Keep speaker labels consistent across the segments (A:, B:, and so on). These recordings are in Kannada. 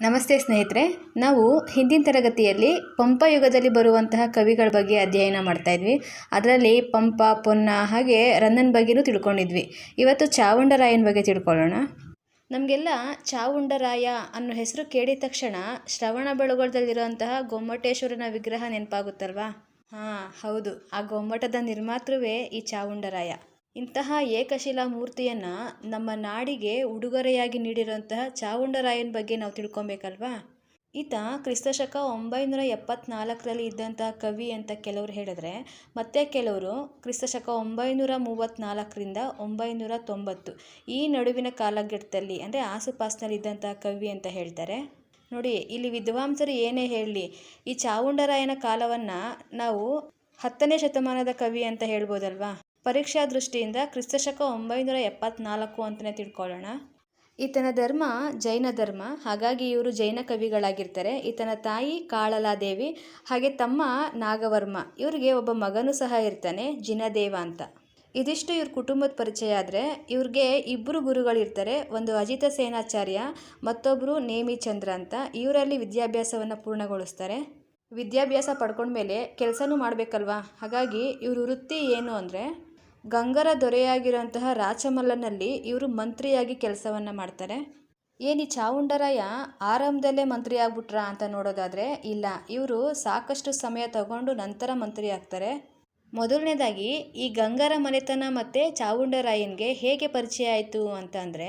A: ನಮಸ್ತೆ ಸ್ನೇಹಿತರೆ, ನಾವು ಹಿಂದಿನ ತರಗತಿಯಲ್ಲಿ ಪಂಪ ಯುಗದಲ್ಲಿ ಬರುವಂತಹ ಕವಿಗಳ ಬಗ್ಗೆ ಅಧ್ಯಯನ ಮಾಡ್ತಾ ಇದ್ವಿ. ಅದರಲ್ಲಿ ಪಂಪ, ಪೊನ್ನ ಹಾಗೆ ರನ್ನನ ಬಗ್ಗೆನೂ ತಿಳ್ಕೊಂಡಿದ್ವಿ. ಇವತ್ತು ಚಾವುಂಡರಾಯನ ಬಗ್ಗೆ ತಿಳ್ಕೊಳ್ಳೋಣ. ನಮಗೆಲ್ಲ ಚಾವುಂಡರಾಯ ಅನ್ನೋ ಹೆಸರು ಕೇಳಿದ ತಕ್ಷಣ ಶ್ರವಣ ಬೆಳಗೊಳದಲ್ಲಿರುವಂತಹ ಗೊಮ್ಮಟೇಶ್ವರನ ವಿಗ್ರಹ ನೆನಪಾಗುತ್ತಲ್ವಾ? ಹಾಂ, ಹೌದು. ಆ ಗೊಮ್ಮಟದ ನಿರ್ಮಾತೃವೇ ಈ ಚಾವುಂಡರಾಯ. ಇಂತಹ ಏಕಶಿಲಾ ಮೂರ್ತಿಯನ್ನು ನಮ್ಮ ನಾಡಿಗೆ ಉಡುಗೊರೆಯಾಗಿ ನೀಡಿರುವಂತಹ ಚಾವುಂಡರಾಯನ ಬಗ್ಗೆ ನಾವು ತಿಳ್ಕೊಬೇಕಲ್ವಾ? ಈತ ಕ್ರಿಸ್ತಶಕ ಒಂಬೈನೂರ ಎಪ್ಪತ್ನಾಲ್ಕರಲ್ಲಿ ಇದ್ದಂತಹ ಕವಿ ಅಂತ ಕೆಲವರು ಹೇಳಿದ್ರೆ, ಮತ್ತೆ ಕೆಲವರು ಕ್ರಿಸ್ತಶಕ ಒಂಬೈನೂರ ಮೂವತ್ತ್ನಾಲ್ಕರಿಂದ ಒಂಬೈನೂರ ತೊಂಬತ್ತು ಈ ನಡುವಿನ ಕಾಲಘಟ್ಟದಲ್ಲಿ, ಅಂದರೆ ಆಸುಪಾಸಿನಲ್ಲಿ ಇದ್ದಂತಹ ಕವಿ ಅಂತ ಹೇಳ್ತಾರೆ. ನೋಡಿ, ಇಲ್ಲಿ ವಿದ್ವಾಂಸರು ಏನೇ ಹೇಳಲಿ ಈ ಚಾವುಂಡರಾಯನ ಕಾಲವನ್ನು ನಾವು ಹತ್ತನೇ ಶತಮಾನದ ಕವಿ ಅಂತ ಹೇಳ್ಬೋದಲ್ವಾ? ಪರೀಕ್ಷಾ ದೃಷ್ಟಿಯಿಂದ ಕ್ರಿಸ್ತಶಕ ಒಂಬೈನೂರ ಎಪ್ಪತ್ನಾಲ್ಕು ಅಂತಲೇ ತಿಳ್ಕೊಳ್ಳೋಣ. ಈತನ ಧರ್ಮ ಜೈನ ಧರ್ಮ, ಹಾಗಾಗಿ ಇವರು ಜೈನ ಕವಿಗಳಾಗಿರ್ತಾರೆ. ಈತನ ತಾಯಿ ಕಾಳಲಾದೇವಿ, ಹಾಗೆ ತಮ್ಮ ನಾಗವರ್ಮ, ಇವರಿಗೆ ಒಬ್ಬ ಮಗನೂ ಸಹ ಇರ್ತಾನೆ, ಜಿನದೇವ ಅಂತ. ಇದಿಷ್ಟು ಇವ್ರ ಕುಟುಂಬದ ಪರಿಚಯ ಆದರೆ, ಇವ್ರಿಗೆ ಇಬ್ಬರು ಗುರುಗಳಿರ್ತಾರೆ. ಒಂದು ಅಜಿತ ಸೇನಾಚಾರ್ಯ ಮತ್ತೊಬ್ಬರು ನೇಮಿಚಂದ್ರ ಅಂತ. ಇವರಲ್ಲಿ ವಿದ್ಯಾಭ್ಯಾಸವನ್ನು ಪೂರ್ಣಗೊಳಿಸ್ತಾರೆ. ವಿದ್ಯಾಭ್ಯಾಸ ಪಡ್ಕೊಂಡ್ಮೇಲೆ ಕೆಲಸನೂ ಮಾಡಬೇಕಲ್ವಾ? ಹಾಗಾಗಿ ಇವ್ರ ವೃತ್ತಿ ಏನು ಅಂದರೆ ಗಂಗರ ದೊರೆಯಾಗಿರುವಂತಹ ರಾಚಮಲ್ಲನಲ್ಲಿ ಇವರು ಮಂತ್ರಿಯಾಗಿ ಕೆಲಸವನ್ನು ಮಾಡ್ತಾರೆ. ಏನು ಈ ಚಾವುಂಡರಾಯ ಆರಂಭದಲ್ಲೇ ಮಂತ್ರಿ ಆಗ್ಬಿಟ್ರಾ ಅಂತ ನೋಡೋದಾದರೆ ಇಲ್ಲ. ಇವರು ಸಾಕಷ್ಟು ಸಮಯ ತಗೊಂಡು ನಂತರ ಮಂತ್ರಿ ಆಗ್ತಾರೆ. ಮೊದಲನೇದಾಗಿ ಈ ಗಂಗರ ಮನೆತನ ಮತ್ತು ಚಾವುಂಡರಾಯನಿಗೆ ಹೇಗೆ ಪರಿಚಯ ಆಯಿತು ಅಂತಂದರೆ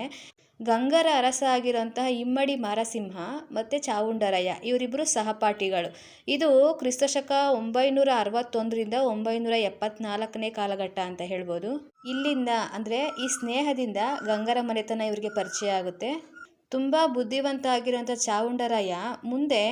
A: ಗಂಗರ ಅರಸ ಆಗಿರೋಂತಹ ಇಮ್ಮಡಿ ಮಾರಸಿಂಹ ಮತ್ತು ಚಾವುಂಡರಯ್ಯ ಇವರಿಬ್ಬರು ಸಹಪಾಠಿಗಳು. ಇದು ಕ್ರಿಸ್ತಶಕ ಒಂಬೈನೂರ ಅರವತ್ತೊಂದರಿಂದ ಒಂಬೈನೂರ ಎಪ್ಪತ್ನಾಲ್ಕನೇ ಕಾಲಘಟ್ಟ ಅಂತ ಹೇಳ್ಬೋದು. ಇಲ್ಲಿಂದ ಅಂದರೆ ಈ ಸ್ನೇಹದಿಂದ ಗಂಗರ ಮನೆತನ ಇವರಿಗೆ ಪರಿಚಯ ಆಗುತ್ತೆ. ತುಂಬ ಬುದ್ಧಿವಂತ ಆಗಿರುವಂಥ ಚಾವುಂಡರಯ್ಯ ಮುಂದೆ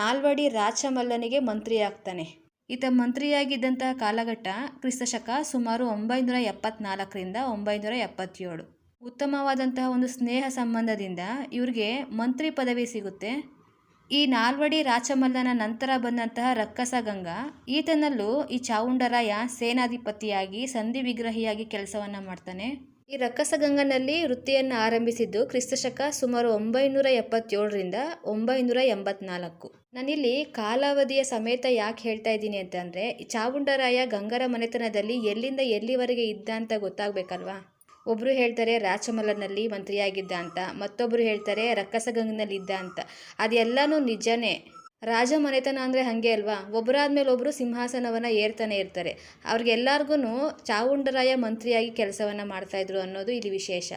A: ನಾಲ್ವಡಿ ರಾಚಮಲ್ಲನಿಗೆ ಮಂತ್ರಿ ಆಗ್ತಾನೆ. ಈತ ಮಂತ್ರಿಯಾಗಿದ್ದಂತಹ ಕಾಲಘಟ್ಟ ಕ್ರಿಸ್ತಶಕ ಸುಮಾರು ಒಂಬೈನೂರ ಎಪ್ಪತ್ನಾಲ್ಕರಿಂದ ಒಂಬೈನೂರ ಎಪ್ಪತ್ತೇಳು. ಉತ್ತಮವಾದಂತಹ ಒಂದು ಸ್ನೇಹ ಸಂಬಂಧದಿಂದ ಇವ್ರಿಗೆ ಮಂತ್ರಿ ಪದವಿ ಸಿಗುತ್ತೆ. ಈ ನಾಲ್ವಡಿ ರಾಚಮಲ್ಲನ ನಂತರ ಬಂದಂತಹ ರಕ್ಕಸ ಗಂಗಾ, ಈತನಲ್ಲೂ ಈ ಚಾವುಂಡರಾಯ ಸೇನಾಧಿಪತಿಯಾಗಿ, ಸಂಧಿ ವಿಗ್ರಹಿಯಾಗಿ ಕೆಲಸವನ್ನು ಮಾಡ್ತಾನೆ. ಈ ರಕ್ಕಸಗಂಗನಲ್ಲಿ ವೃತ್ತಿಯನ್ನು ಆರಂಭಿಸಿದ್ದು ಕ್ರಿಸ್ತಶಕ ಸುಮಾರು ಒಂಬೈನೂರ ಎಪ್ಪತ್ತೇಳರಿಂದ ಒಂಬೈನೂರ ಎಂಬತ್ನಾಲ್ಕು. ನಾನಿಲ್ಲಿ ಕಾಲಾವಧಿಯ ಸಮೇತ ಯಾಕೆ ಹೇಳ್ತಾ ಇದ್ದೀನಿ ಅಂತಂದರೆ ಚಾವುಂಡರಾಯ ಗಂಗರ ಮನೆತನದಲ್ಲಿ ಎಲ್ಲಿಂದ ಎಲ್ಲಿವರೆಗೆ ಇದ್ದ ಅಂತ ಗೊತ್ತಾಗಬೇಕಲ್ವಾ? ಒಬ್ಬರು ಹೇಳ್ತಾರೆ ರಾಚಮಲನಲ್ಲಿ ಮಂತ್ರಿಯಾಗಿದ್ದ ಅಂತ. ಮತ್ತೊಬ್ಬರು ಹೇಳ್ತಾರೆ ರಕ್ಕಸಗಂಗನಲ್ಲಿ ಇದ್ದ ಅಂತ. ಅದೆಲ್ಲನೂ ನಿಜನೇ. ರಾಜ ಮನೆತನ ಅಂದರೆ ಹಾಗೆ ಅಲ್ವಾ? ಒಬ್ಬರಾದ್ಮೇಲೆ ಒಬ್ಬರು ಸಿಂಹಾಸನವನ್ನು ಏರ್ತಾನೆ ಇರ್ತಾರೆ. ಅವ್ರಿಗೆಲ್ಲರಿಗೂ ಚಾವುಂಡರಾಯ ಮಂತ್ರಿಯಾಗಿ ಕೆಲಸವನ್ನು ಮಾಡ್ತಾಯಿದ್ರು ಅನ್ನೋದು ಇಲ್ಲಿ ವಿಶೇಷ.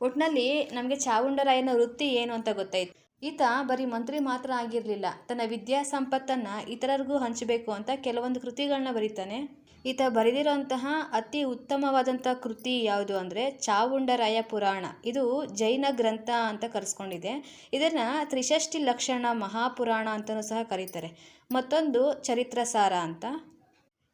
A: ಒಟ್ಟಿನಲ್ಲಿ ನಮಗೆ ಚಾವುಂಡರಾಯನ ವೃತ್ತಿ ಏನು ಅಂತ ಗೊತ್ತಾಯಿತು. ಈತ ಬರೀ ಮಂತ್ರಿ ಮಾತ್ರ ಆಗಿರಲಿಲ್ಲ. ತನ್ನ ವಿದ್ಯಾ ಸಂಪತ್ತನ್ನು ಇತರರಿಗೂ ಹಂಚಬೇಕು ಅಂತ ಕೆಲವೊಂದು ಕೃತಿಗಳನ್ನ ಬರೀತಾನೆ. ಈತ ಬರೆದಿರೋಂತಹ ಅತಿ ಉತ್ತಮವಾದಂಥ ಕೃತಿ ಯಾವುದು ಅಂದರೆ ಚಾವುಂಡರಾಯ ಪುರಾಣ. ಇದು ಜೈನ ಗ್ರಂಥ ಅಂತ ಕರೆಸ್ಕೊಂಡಿದೆ. ಇದನ್ನು ತ್ರಿಷಷ್ಟಿ ಲಕ್ಷಣ ಮಹಾಪುರಾಣ ಅಂತಲೂ ಸಹ ಕರೀತಾರೆ. ಮತ್ತೊಂದು ಚರಿತ್ರಸಾರ ಅಂತ.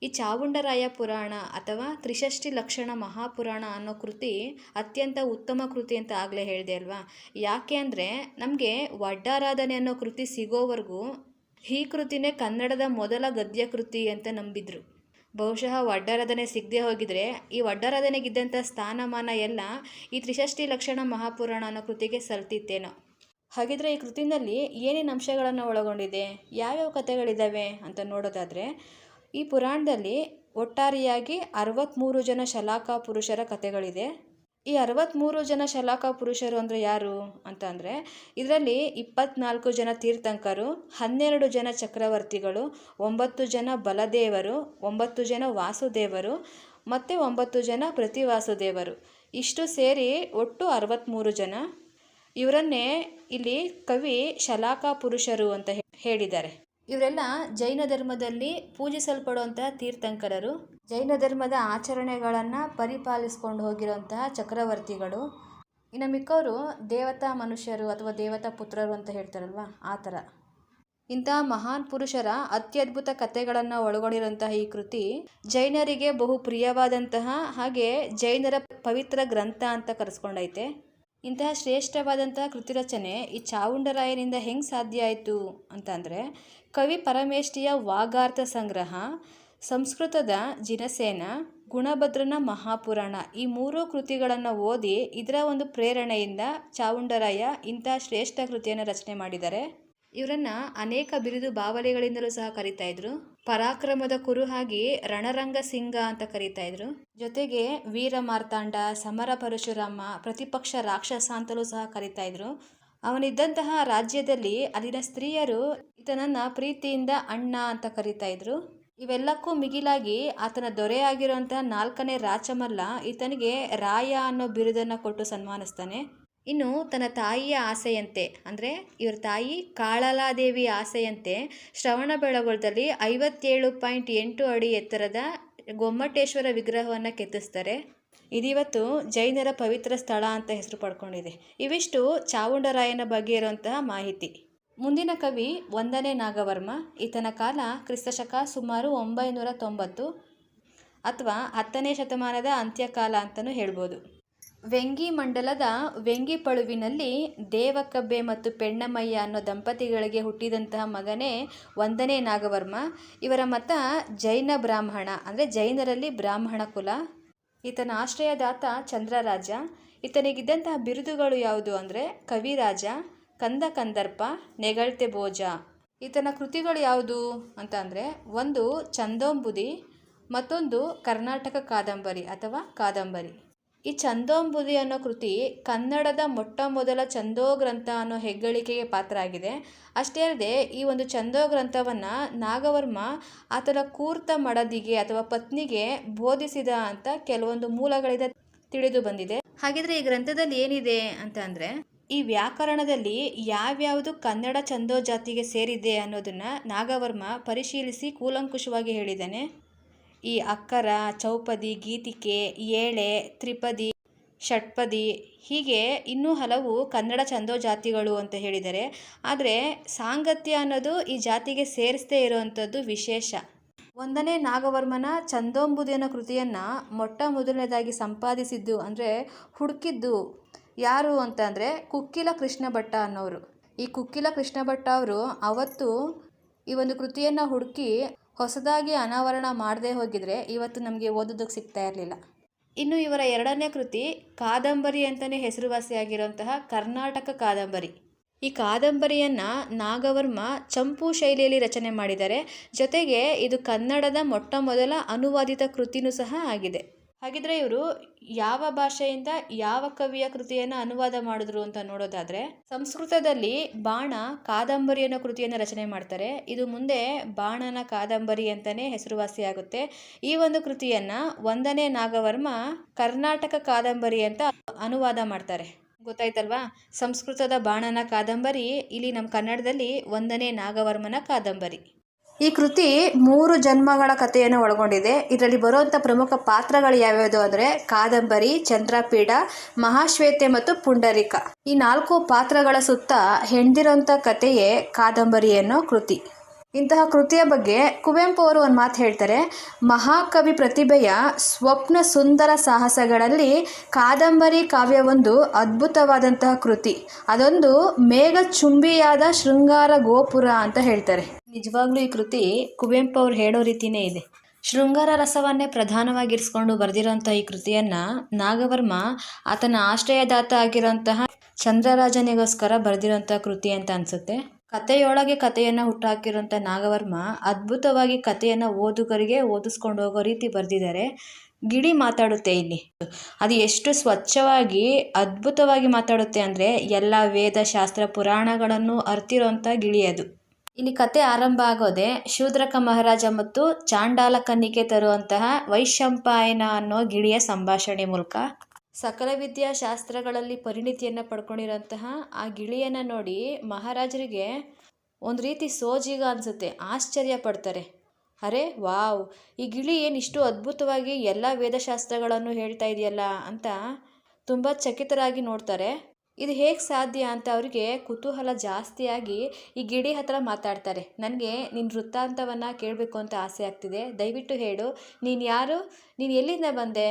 A: ಈ ಚಾವುಂಡರಾಯ ಪುರಾಣ ಅಥವಾ ತ್ರಿಷಷ್ಟಿ ಲಕ್ಷಣ ಮಹಾಪುರಾಣ ಅನ್ನೋ ಕೃತಿ ಅತ್ಯಂತ ಉತ್ತಮ ಕೃತಿ ಅಂತ ಆಗಲೇ ಹೇಳಿದೆ ಅಲ್ವಾ? ಯಾಕೆ ಅಂದರೆ ನಮಗೆ ವಡ್ಡಾರಾಧನೆ ಅನ್ನೋ ಕೃತಿ ಸಿಗೋವರೆಗೂ ಈ ಕೃತಿನೇ ಕನ್ನಡದ ಮೊದಲ ಗದ್ಯ ಕೃತಿ ಅಂತ ನಂಬಿದ್ರು. ಬಹುಶಃ ವಡ್ಡರಾಧನೆ ಸಿಗದೆ ಹೋಗಿದ್ರೆ, ಈ ವಡ್ಡರಾಧನೆಗಿದ್ದಂಥ ಸ್ಥಾನಮಾನ ಎಲ್ಲ ಈ ತ್ರಿಷಷ್ಟಿ ಲಕ್ಷಣ ಮಹಾಪುರಾಣ ಅನ್ನೋ ಕೃತಿಗೆ ಸಲ್ತಿತ್ತೇನೋ. ಹಾಗಿದ್ರೆ ಈ ಕೃತಿನಲ್ಲಿ ಏನೇನು ಅಂಶಗಳನ್ನು ಒಳಗೊಂಡಿದೆ, ಯಾವ್ಯಾವ ಕಥೆಗಳಿದ್ದಾವೆ ಅಂತ ನೋಡೋದಾದರೆ, ಈ ಪುರಾಣದಲ್ಲಿ ಒಟ್ಟಾರೆಯಾಗಿ ಅರವತ್ತ್ಮೂರು ಜನ ಶಲಾಕ ಪುರುಷರ ಕಥೆಗಳಿದೆ. ಈ ಅರವತ್ತ್ಮೂರು ಜನ ಶಲಾಕ ಪುರುಷರು ಅಂದರೆ ಯಾರು ಅಂತ ಅಂದರೆ ಇದರಲ್ಲಿ ಇಪ್ಪತ್ನಾಲ್ಕು ಜನ ತೀರ್ಥಂಕರು, ಹನ್ನೆರಡು ಜನ ಚಕ್ರವರ್ತಿಗಳು, ಒಂಬತ್ತು ಜನ ಬಲದೇವರು, ಒಂಬತ್ತು ಜನ ವಾಸುದೇವರು ಮತ್ತು ಒಂಬತ್ತು ಜನ ಪ್ರತಿವಾಸುದೇವರು ಇಷ್ಟು ಸೇರಿ ಒಟ್ಟು ಅರವತ್ತ್ಮೂರು ಜನ. ಇವರನ್ನೇ ಇಲ್ಲಿ ಕವಿ ಶಲಾಕ ಪುರುಷರು ಅಂತ ಹೇಳಿದ್ದಾರೆ. ಇವರೆಲ್ಲ ಜೈನ ಧರ್ಮದಲ್ಲಿ ಪೂಜಿಸಲ್ಪಡುವಂತಹ ತೀರ್ಥಂಕರರು. ಜೈನ ಧರ್ಮದ ಆಚರಣೆಗಳನ್ನು ಪರಿಪಾಲಿಸ್ಕೊಂಡು ಹೋಗಿರುವಂತಹ ಚಕ್ರವರ್ತಿಗಳು. ಇನ್ನು ಮಿಕ್ಕವರು ದೇವತಾ ಮನುಷ್ಯರು ಅಥವಾ ದೇವತಾ ಪುತ್ರರು ಅಂತ ಹೇಳ್ತಾರಲ್ವ? ಆ ಥರ. ಇಂತಹ ಮಹಾನ್ ಪುರುಷರ ಅತ್ಯದ್ಭುತ ಕಥೆಗಳನ್ನು ಒಳಗೊಂಡಿರುವಂತಹ ಈ ಕೃತಿ ಜೈನರಿಗೆ ಬಹು ಪ್ರಿಯವಾದಂತಹ ಹಾಗೆ ಜೈನರ ಪವಿತ್ರ ಗ್ರಂಥ ಅಂತ ಕರೆಸ್ಕೊಂಡೈತೆ. ಇಂತಹ ಶ್ರೇಷ್ಠವಾದಂತಹ ಕೃತಿ ರಚನೆ ಈ ಚಾವುಂಡರಾಯನಿಂದ ಹೆಂಗೆ ಸಾಧ್ಯ ಆಯಿತು ಅಂತಂದರೆ, ಕವಿ ಪರಮೇಷ್ಠಿಯ ವಾಗಾರ್ಥ ಸಂಗ್ರಹ, ಸಂಸ್ಕೃತದ ಜಿನಸೇನ, ಗುಣಭದ್ರನ ಮಹಾಪುರಾಣ ಈ ಮೂರು ಕೃತಿಗಳನ್ನು ಓದಿ ಇದರ ಒಂದು ಪ್ರೇರಣೆಯಿಂದ ಚಾವುಂಡರಾಯ ಇಂಥ ಶ್ರೇಷ್ಠ ಕೃತಿಯನ್ನು ರಚನೆ ಮಾಡಿದ್ದಾರೆ. ಇವರನ್ನು ಅನೇಕ ಬಿರುದು ಬಾವಲಿಗಳಿಂದಲೂ ಸಹ ಕರೀತಾ ಇದ್ರು. ಪರಾಕ್ರಮದ ಕುರುಹಾಗಿ ರಣರಂಗ ಸಿಂಗ ಅಂತ ಕರೀತಾ ಇದ್ರು. ಜೊತೆಗೆ ವೀರ ಮಾರ್ತಾಂಡ, ಸಮರ ಪರಶುರಾಮ, ಪ್ರತಿಪಕ್ಷ ರಾಕ್ಷಸ ಅಂತಲೂ ಸಹ ಕರೀತಾ ಇದ್ರು. ಅವನಿದ್ದಂತಹ ರಾಜ್ಯದಲ್ಲಿ ಅಲ್ಲಿನ ಸ್ತ್ರೀಯರು ಈತನನ್ನ ಪ್ರೀತಿಯಿಂದ ಅಣ್ಣ ಅಂತ ಕರೀತಾ ಇದ್ರು. ಇವೆಲ್ಲಕ್ಕೂ ಮಿಗಿಲಾಗಿ ಆತನ ದೊರೆಯಾಗಿರುವಂತಹ ನಾಲ್ಕನೇ ರಾಚಮಲ್ಲ ಈತನಿಗೆ ರಾಯ ಅನ್ನೋ ಬಿರುದನ್ನು ಕೊಟ್ಟು ಸನ್ಮಾನಿಸ್ತಾನೆ. ಇನ್ನು ತನ್ನ ತಾಯಿಯ ಆಸೆಯಂತೆ, ಅಂದರೆ ಇವ್ರ ತಾಯಿ ಕಾಳಲಾದೇವಿ ಆಸೆಯಂತೆ ಶ್ರವಣಬೆಳಗೊಳದಲ್ಲಿ ಐವತ್ತೇಳು ಪಾಯಿಂಟ್ ಎಂಟು ಅಡಿ ಎತ್ತರದ ಗೊಮ್ಮಟೇಶ್ವರ ವಿಗ್ರಹವನ್ನು ಕೆತ್ತಿಸ್ತಾರೆ. ಇದಿವತ್ತು ಜೈನರ ಪವಿತ್ರ ಸ್ಥಳ ಅಂತ ಹೆಸರು ಪಡ್ಕೊಂಡಿದೆ. ಇವಿಷ್ಟು ಚಾವುಂಡರಾಯನ ಬಗ್ಗೆ ಇರುವಂತಹ ಮಾಹಿತಿ. ಮುಂದಿನ ಕವಿ ಒಂದನೇ ನಾಗವರ್ಮ. ಈತನ ಕಾಲ ಕ್ರಿಸ್ತಶಕ ಸುಮಾರು ಒಂಬೈನೂರ ತೊಂಬತ್ತು ಅಥವಾ ಹತ್ತನೇ ಶತಮಾನದ ಅಂತ್ಯಕಾಲ ಅಂತಲೂ ಹೇಳ್ಬೋದು. ವೆಂಗಿ ಮಂಡಲದ ವೆಂಗಿ ಪಳುವಿನಲ್ಲಿ ದೇವಕಬ್ಬೆ ಮತ್ತು ಪೆಣ್ಣಮಯ್ಯ ಅನ್ನೋ ದಂಪತಿಗಳಿಗೆ ಹುಟ್ಟಿದಂತಹ ಮಗನೇ ಒಂದನೇ ನಾಗವರ್ಮ. ಇವರ ಮತ ಜೈನ ಬ್ರಾಹ್ಮಣ, ಅಂದರೆ ಜೈನರಲ್ಲಿ ಬ್ರಾಹ್ಮಣ ಕುಲ. ಈತನ ಆಶ್ರಯದಾತ ಚಂದ್ರರಾಜ. ಈತನಿಗಿದ್ದಂತಹ ಬಿರುದುಗಳು ಯಾವುದು ಅಂದರೆ ಕವಿರಾಜ, ಕಂದ ಕಂದರ್ಪ, ನೆಗಳ್ತೆ ಭೋಜ. ಈತನ ಕೃತಿಗಳು ಯಾವುದು ಅಂತ ಅಂದರೆ ಒಂದು ಚಂದೋಂಬುದಿ, ಮತ್ತೊಂದು ಕರ್ನಾಟಕ ಕಾದಂಬರಿ ಅಥವಾ ಕಾದಂಬರಿ. ಈ ಚಂದೋಂಬುದಿ ಅನ್ನೋ ಕೃತಿ ಕನ್ನಡದ ಮೊಟ್ಟ ಮೊದಲ ಚಂದೋ ಗ್ರಂಥ ಅನ್ನೋ ಹೆಗ್ಗಳಿಕೆಗೆ ಪಾತ್ರ ಆಗಿದೆ ಅಷ್ಟೇ ಅಲ್ಲದೆ ಈ ಒಂದು ಚಂದೋ ಗ್ರಂಥವನ್ನು ನಾಗವರ್ಮ ಆತನ ಕೂರ್ತ ಮಡದಿಗೆ ಅಥವಾ ಪತ್ನಿಗೆ ಬೋಧಿಸಿದ ಅಂತ ಕೆಲವೊಂದು ಮೂಲಗಳಿಂದ ತಿಳಿದು ಬಂದಿದೆ. ಹಾಗಿದ್ರೆ ಈ ಗ್ರಂಥದಲ್ಲಿ ಏನಿದೆ ಅಂತ ಈ ವ್ಯಾಕರಣದಲ್ಲಿ ಯಾವ್ಯಾವುದು ಕನ್ನಡ ಛಂದೋ ಜಾತಿಗೆ ಸೇರಿದೆ ಅನ್ನೋದನ್ನ ನಾಗವರ್ಮ ಪರಿಶೀಲಿಸಿ ಕೂಲಂಕುಷವಾಗಿ ಹೇಳಿದ್ದಾನೆ. ಈ ಅಕ್ಕರ ಚೌಪದಿ, ಗೀತಿಕೆ, ಏಳೆ, ತ್ರಿಪದಿ, ಷಟ್ಪದಿ, ಹೀಗೆ ಇನ್ನೂ ಹಲವು ಕನ್ನಡ ಛಂದೋ ಜಾತಿಗಳು ಅಂತ ಹೇಳಿದರೆ. ಆದರೆ ಸಾಂಗತ್ಯ ಅನ್ನೋದು ಈ ಜಾತಿಗೆ ಸೇರಿಸದೇ ಇರುವಂಥದ್ದು ವಿಶೇಷ. ಒಂದನೇ ನಾಗವರ್ಮನ ಚಂದೋಂಬುದೇನ ಕೃತಿಯನ್ನು ಮೊಟ್ಟ ಮೊದಲನೇದಾಗಿ ಸಂಪಾದಿಸಿದ್ದು ಅಂದರೆ ಹುಡುಕಿದ್ದು ಯಾರು ಅಂತಂದರೆ ಕುಕ್ಕಿಲ ಕೃಷ್ಣ ಭಟ್ಟ ಅನ್ನೋರು. ಈ ಕುಕ್ಕಿಲ ಕೃಷ್ಣ ಭಟ್ಟ ಅವರು ಅವತ್ತು ಈ ಒಂದು ಕೃತಿಯನ್ನು ಹುಡುಕಿ ಹೊಸದಾಗಿ ಅನಾವರಣ ಮಾಡದೇ ಹೋಗಿದ್ರೆ ಇವತ್ತು ನಮಗೆ ಓದೋದಕ್ಕೆ ಸಿಗ್ತಾ ಇರಲಿಲ್ಲ. ಇನ್ನು ಇವರ ಎರಡನೇ ಕೃತಿ ಕಾದಂಬರಿ ಅಂತಲೇ ಹೆಸರುವಾಸಿಯಾಗಿರುವಂತಹ ಕರ್ನಾಟಕ ಕಾದಂಬರಿ. ಈ ಕಾದಂಬರಿಯನ್ನು ನಾಗವರ್ಮ ಚಂಪು ಶೈಲಿಯಲ್ಲಿ ರಚನೆ ಮಾಡಿದ್ದಾರೆ ಜೊತೆಗೆ ಇದು ಕನ್ನಡದ ಮೊಟ್ಟ ಮೊದಲ ಅನುವಾದಿತ ಕೃತಿನೂ ಸಹ ಆಗಿದೆ. ಹಾಗಿದ್ರೆ ಇವರು ಯಾವ ಭಾಷೆಯಿಂದ ಯಾವ ಕವಿಯ ಕೃತಿಯನ್ನು ಅನುವಾದ ಮಾಡಿದ್ರು ಅಂತ ನೋಡೋದಾದ್ರೆ ಸಂಸ್ಕೃತದಲ್ಲಿ ಬಾಣ ಕಾದಂಬರಿ ಅನ್ನೋ ಕೃತಿಯನ್ನು ರಚನೆ ಮಾಡ್ತಾರೆ. ಇದು ಮುಂದೆ ಬಾಣನ ಕಾದಂಬರಿ ಅಂತಾನೆ ಹೆಸರುವಾಸಿಯಾಗುತ್ತೆ ಈ ಒಂದು ಕೃತಿಯನ್ನ ಒಂದನೇ ನಾಗವರ್ಮ ಕರ್ನಾಟಕ ಕಾದಂಬರಿ ಅಂತ ಅನುವಾದ ಮಾಡ್ತಾರೆ. ಗೊತ್ತಾಯ್ತಲ್ವಾ? ಸಂಸ್ಕೃತದ ಬಾಣನ ಕಾದಂಬರಿ ಇಲ್ಲಿ ನಮ್ಮ ಕನ್ನಡದಲ್ಲಿ ಒಂದನೇ ನಾಗವರ್ಮನ ಕಾದಂಬರಿ. ಈ ಕೃತಿ ಮೂರು ಜನ್ಮಗಳ ಕಥೆಯನ್ನು ಒಳಗೊಂಡಿದೆ. ಇದರಲ್ಲಿ ಬರುವಂಥ ಪ್ರಮುಖ ಪಾತ್ರಗಳು ಯಾವ್ಯಾವುದು ಅಂದರೆ ಕಾದಂಬರಿ ಚಂದ್ರಪೀಡ ಮಹಾಶ್ವೇತೆ ಮತ್ತು ಪುಂಡರಿಕ. ಈ ನಾಲ್ಕು ಪಾತ್ರಗಳ ಸುತ್ತ ಹೆಣ್ದಿರೋಂಥ ಕಥೆಯೇ ಕಾದಂಬರಿ ಅನ್ನೋ ಕೃತಿ. ಇಂತಹ ಕೃತಿಯ ಬಗ್ಗೆ ಕುವೆಂಪು ಅವರು ಒಂದು ಮಾತು ಹೇಳ್ತಾರೆ, ಮಹಾಕವಿ ಪ್ರತಿಭೆಯ ಸ್ವಪ್ನ ಸುಂದರ ಸಾಹಸಗಳಲ್ಲಿ ಕಾದಂಬರಿ ಕಾವ್ಯವೊಂದು ಅದ್ಭುತವಾದಂತಹ ಕೃತಿ. ಅದೊಂದು ಮೇಘ ಚುಂಬಿಯಾದ ಶೃಂಗಾರ ಗೋಪುರ ಅಂತ ಹೇಳ್ತಾರೆ. ನಿಜವಾಗ್ಲೂ ಈ ಕೃತಿ ಕುವೆಂಪು ಅವ್ರು ಹೇಳೋ ರೀತಿನೇ ಇದೆ. ಶೃಂಗಾರ ರಸವನ್ನೇ ಪ್ರಧಾನವಾಗಿರಿಸ್ಕೊಂಡು ಬರೆದಿರೋಂಥ ಈ ಕೃತಿಯನ್ನು ನಾಗವರ್ಮ ಆತನ ಆಶ್ರಯದಾತ ಆಗಿರೋಂತಹ ಚಂದ್ರರಾಜನಿಗೋಸ್ಕರ ಬರೆದಿರೋಂಥ ಕೃತಿ ಅಂತ ಅನಿಸುತ್ತೆ. ಕಥೆಯೊಳಗೆ ಕಥೆಯನ್ನು ಹುಟ್ಟುಹಾಕಿರುವಂಥ ನಾಗವರ್ಮ ಅದ್ಭುತವಾಗಿ ಕಥೆಯನ್ನು ಓದುಗರಿಗೆ ಓದಿಸ್ಕೊಂಡು ಹೋಗೋ ರೀತಿ ಬರೆದಿದ್ದಾರೆ. ಗಿಳಿ ಮಾತಾಡುತ್ತೆ ಇಲ್ಲಿ. ಅದು ಎಷ್ಟು ಸ್ವಚ್ಛವಾಗಿ, ಅದ್ಭುತವಾಗಿ ಮಾತಾಡುತ್ತೆ ಅಂದರೆ ಎಲ್ಲ ವೇದ ಶಾಸ್ತ್ರ ಪುರಾಣಗಳನ್ನು ಅರ್ತಿರೋಂಥ ಗಿಳಿ ಅದು. ಇಲ್ಲಿ ಕತೆ ಆರಂಭ ಆಗೋದೆ ಶೂದ್ರಕ ಮಹಾರಾಜ ಮತ್ತು ಚಾಂಡಾಲ ಕನ್ನಿಕೆ ತರುವಂತಹ ವೈಶಂಪಾಯನ ಅನ್ನೋ ಗಿಳಿಯ ಸಂಭಾಷಣೆ ಮೂಲಕ. ಸಕಲ ವಿದ್ಯಾ ಶಾಸ್ತ್ರಗಳಲ್ಲಿ ಪರಿಣಿತಿಯನ್ನು ಪಡ್ಕೊಂಡಿರೋಂತಹ ಆ ಗಿಳಿಯನ್ನು ನೋಡಿ ಮಹಾರಾಜರಿಗೆ ಒಂದು ರೀತಿ ಸೋಜಿಗ ಅನಿಸುತ್ತೆ, ಆಶ್ಚರ್ಯ ಪಡ್ತಾರೆ. ಅರೆ, ವಾವ್, ಈ ಗಿಳಿ ಏನಿಷ್ಟು ಅದ್ಭುತವಾಗಿ ಎಲ್ಲ ವೇದಶಾಸ್ತ್ರಗಳನ್ನು ಹೇಳ್ತಾ ಇದೆಯಲ್ಲ ಅಂತ ತುಂಬ ಚಕಿತರಾಗಿ ನೋಡ್ತಾರೆ. ಇದು ಹೇಗೆ ಸಾಧ್ಯ ಅಂತ ಅವರಿಗೆ ಕುತೂಹಲ ಜಾಸ್ತಿಯಾಗಿ ಈ ಗಿಳಿ ಹತ್ರ ಮಾತಾಡ್ತಾರೆ. ನನಗೆ ನಿನ್ನ ವೃತ್ತಾಂತವನ್ನು ಕೇಳಬೇಕು ಅಂತ ಆಸೆ ಆಗ್ತಿದೆ. ದಯವಿಟ್ಟು ಹೇಳು, ನೀನು ಯಾರು? ನೀನು ಎಲ್ಲಿಂದ ಬಂದೆ?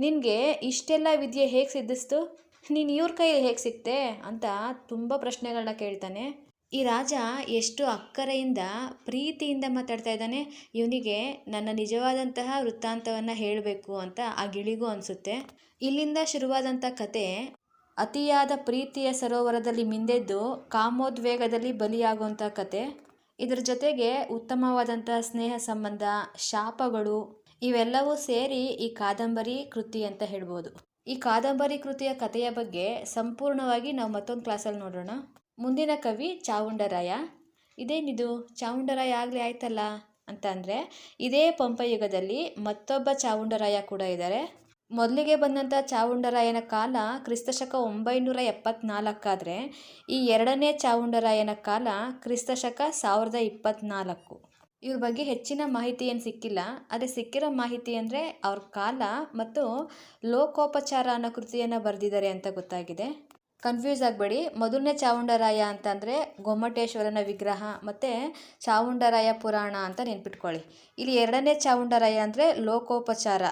A: ನಿನಗೆ ಇಷ್ಟೆಲ್ಲ ವಿದ್ಯೆ ಹೇಗೆ ಸಿದ್ಧಿಸ್ತು? ನೀನು ಇವ್ರ ಕೈಯಲ್ಲಿ ಹೇಗೆ ಸಿಕ್ತೆ? ಅಂತ ತುಂಬ ಪ್ರಶ್ನೆಗಳನ್ನ ಕೇಳ್ತಾನೆ. ಈ ರಾಜ ಎಷ್ಟು ಅಕ್ಕರೆಯಿಂದ, ಪ್ರೀತಿಯಿಂದ ಮಾತಾಡ್ತಾ ಇದ್ದಾನೆ. ಇವನಿಗೆ ನನ್ನ ನಿಜವಾದಂತಹ ವೃತ್ತಾಂತವನ್ನು ಹೇಳಬೇಕು ಅಂತ ಆ ಗಿಳಿಗೂ ಅನಿಸುತ್ತೆ. ಇಲ್ಲಿಂದ ಶುರುವಾದಂಥ ಕತೆ ಅತಿಯಾದ ಪ್ರೀತಿಯ ಸರೋವರದಲ್ಲಿ ಮಿಂದೆದ್ದು ಕಾಮೋದ್ವೇಗದಲ್ಲಿ ಬಲಿಯಾಗುವಂಥ ಕತೆ. ಇದರ ಜೊತೆಗೆ ಉತ್ತಮವಾದಂಥ ಸ್ನೇಹ ಸಂಬಂಧ, ಶಾಪಗಳು ಇವೆಲ್ಲವೂ ಸೇರಿ ಈ ಕಾದಂಬರಿ ಕೃತಿ ಅಂತ ಹೇಳ್ಬೋದು. ಈ ಕಾದಂಬರಿ ಕೃತಿಯ ಕಥೆಯ ಬಗ್ಗೆ ಸಂಪೂರ್ಣವಾಗಿ ನಾವು ಮತ್ತೊಂದು ಕ್ಲಾಸಲ್ಲಿ ನೋಡೋಣ. ಮುಂದಿನ ಕವಿ ಚಾವುಂಡರಾಯ. ಇದೇನಿದು? ಚಾವುಂಡರಾಯ ಆಗಲೇ ಆಯ್ತಲ್ಲ? ಅಂತ ಅಂದರೆ, ಇದೇ ಪಂಪಯುಗದಲ್ಲಿ ಮತ್ತೊಬ್ಬ ಚಾವುಂಡರಾಯ ಕೂಡ ಇದ್ದಾರೆ. ಮೊದಲಿಗೆ ಬಂದಂಥ ಚಾವುಂಡರಾಯನ ಕಾಲ ಕ್ರಿಸ್ತಶಕ ಒಂಬೈನೂರ ಎಪ್ಪತ್ನಾಲ್ಕಾದರೆ ಈ ಎರಡನೇ ಚಾವುಂಡರಾಯನ ಕಾಲ ಕ್ರಿಸ್ತಶಕ ಸಾವಿರದ ಇಪ್ಪತ್ತ್ನಾಲ್ಕು ಇವ್ರ ಬಗ್ಗೆ ಹೆಚ್ಚಿನ ಮಾಹಿತಿ ಏನು ಸಿಕ್ಕಿಲ್ಲ. ಆದರೆ ಸಿಕ್ಕಿರೋ ಮಾಹಿತಿ ಅಂದರೆ ಅವ್ರ ಕಾಲ ಮತ್ತು ಲೋಕೋಪಚಾರ ಅನ್ನೋ ಕೃತಿಯನ್ನು ಬರೆದಿದ್ದಾರೆ ಅಂತ ಗೊತ್ತಾಗಿದೆ. ಕನ್ಫ್ಯೂಸ್ ಆಗಬೇಡಿ. ಮೊದಲನೇ ಚಾವುಂಡರಾಯ ಅಂತಂದರೆ ಗೊಮ್ಮಟೇಶ್ವರನ ವಿಗ್ರಹ ಮತ್ತು ಚಾವುಂಡರಾಯ ಪುರಾಣ ಅಂತ ನೆನ್ಪಿಟ್ಕೊಳ್ಳಿ. ಇಲ್ಲಿ ಎರಡನೇ ಚಾವುಂಡರಾಯ ಅಂದರೆ ಲೋಕೋಪಚಾರ.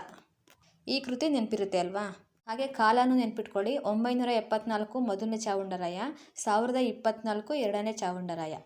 A: ಈ ಕೃತಿ ನೆನಪಿರುತ್ತೆ ಅಲ್ವಾ? ಹಾಗೆ ಕಾಲನೂ ನೆನ್ಪಿಟ್ಕೊಳ್ಳಿ. ಒಂಬೈನೂರ ಎಪ್ಪತ್ನಾಲ್ಕು ಮೊದಲನೇ ಚಾವುಂಡರಾಯ ಸಾವಿರದ ಇಪ್ಪತ್ನಾಲ್ಕು ಎರಡನೇ ಚಾವುಂಡರಾಯ